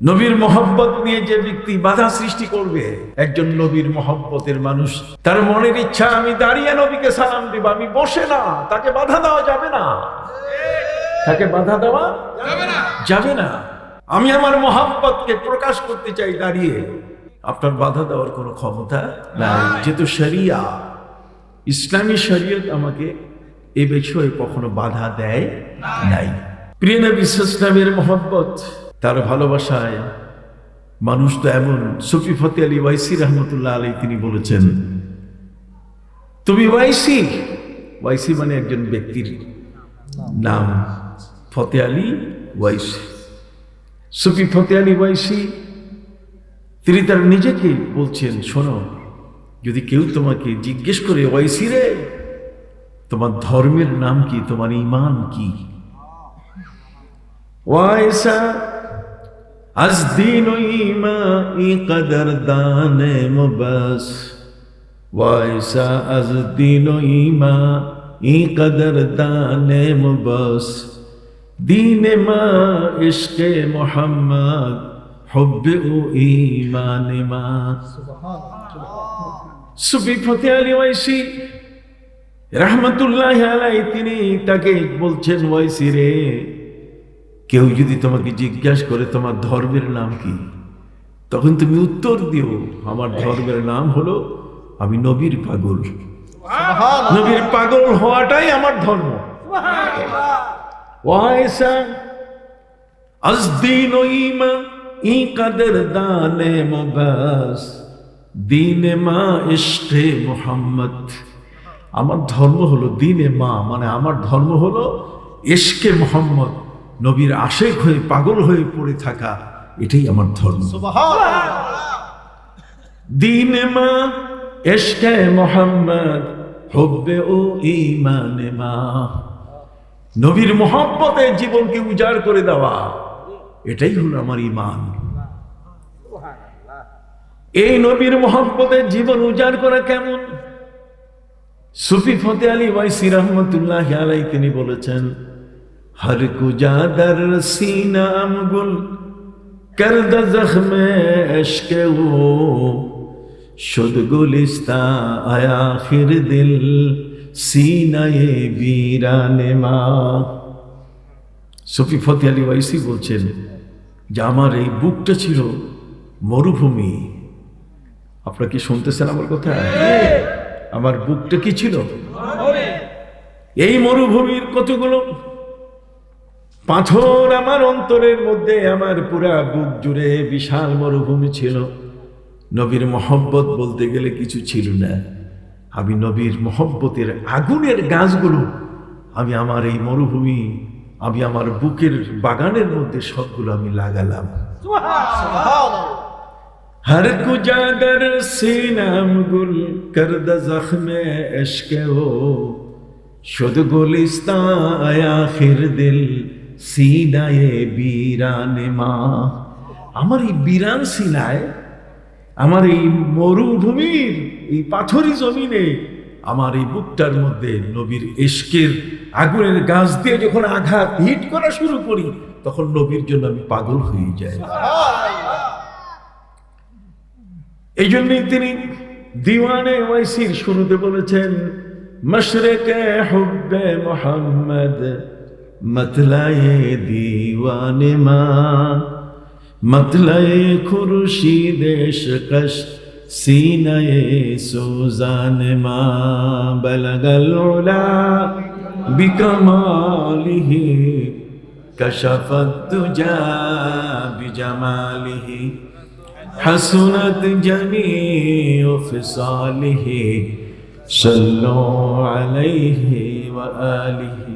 নবীর মহব্বত নিয়ে যে ব্যক্তি বাধা সৃষ্টি করবে, একজন নবীর মহব্বতের মানুষ, তার মনের ইচ্ছা, আমি দাঁড়িয়ে নবীকে সালাম দিব, আমি বসে না, তাকে বাধা দেওয়া যাবে না। তাকে বাধা দেওয়া যাবে না। আমি আমার মহাব্বতকে প্রকাশ করতে চাই দাঁড়িয়ে। আপনার বাধা দেওয়ার কোনো ক্ষমতা নাই, যেহেতু শরিয়া। ইসলামী শরীয়ত আমাকে এ বিষয়ে কখনো বাধা দেয় নাই। প্রিয় নবী ইসলামের মহব্বত তার ভালোবাসায় মানুষ তো এমন। সুফি ফতে আলী ওয়াইসি রহমতুল্লাহ আলী তিনি বলেছেন, তুমি ওয়াইসি? ওয়াইসি মানে একজন ব্যক্তির নাম, ফতে আলী ওয়াইসি। সুফি ফতে আলী ওয়াইসি, তিনি তার নিজেকে বলছেন, শোনো, যদি কেউ তোমাকে জিজ্ঞেস করে, ওয়াইসি রে, তোমার ধর্মের নাম কি? তোমার ইমান কি? ওয়াইসা از دین و ایمانی قدردان مبس، وایسا از دین و ایمانی قدردان مبس۔ دین ما عشق محمد، حب او ایمان ما۔ سبی فتح علی ویسی رحمت اللہ علیہ تینی تاکہ بلچن ویسی رے۔ কেউ যদি তোমাকে জিজ্ঞাসা করে তোমার ধর্মের নাম কি? তখন তুমি উত্তর দিও আমার ধর্মের নাম হলো আমি নবীর পাগল। নবীর পাগল হওয়াটাই আমার ধর্ম। আমার ধর্ম হলো দিনে মা মানে আমার ধর্ম হলো ইশকে মোহাম্মদ। নবীর আশেক হয়ে পাগল হয়ে পড়ে থাকা এটাই আমার ধর্ম। দিনে মা ইশকে মোহাম্মদ হব্বে ও ইমানে মা। নবীর মোহাম্মতে জীবনকে উজাড় করে দেওয়া এটাই হলো আমার ইমান এই নবীর মোহাম্মতের জীবন উজাড় করা কেমন? সুফি ফতে আলী ওয়াইসি রহমতুল্লাহ আলাই তিনি বলেছেন হর কুজাদর সিনাম গুল করদ জখমে এশকে ও শুদ গুলিস্তা আয়াখির দিল সিনায়ে বীরানে মা সফি ফতে আলী ওয়াইসি বলছেন যে আমার এই বুকটা ছিল মরুভূমি। আপনারা কি শুনতেছেন আমার কথা? আমার বুকটা কি ছিল? এই মরুভূমির কতগুলো পাথর আমার অন্তরের মধ্যে আমার পুরা বুক জুড়ে বিশাল মরুভূমি ছিল। নবীর মহব্বত বলতে গেলে কিছু ছিল না। আমি নবীর মহব্বতের আগুনের গাছগুলো আমি আমার এই মরুভূমি আমি আমার বুকের বাগানের মধ্যে সবগুলো আমি লাগালাম। হর کجا در গুল گل کرد زخم عشق ہو شد گلستان آیا সিনায়ে বীরানে মা। আমার এই বিরান সিনায়, আমার এই মরুভূমির, এই পাথরি জমিনে, আমার এই বুকটার মধ্যে নবীর ইশকের আগুনের গাছ দিয়ে যখন আঘাত হিট করা শুরু করি, তখন নবীর জন্য আমি পাগল হয়ে যাই। এই জন্যই তিনি দিওয়ানে ওয়াইসির শুরুতে বলেছেন, মশরেকে হুব্বে মোহাম্মদ मतलाए दीवाने माँ मतलाए खुर्शीद शकश सीने सोजान माँ बलगलोला بكماله كشف الدجى بجماله حسنت جميع فصاله صلوا عليه وآله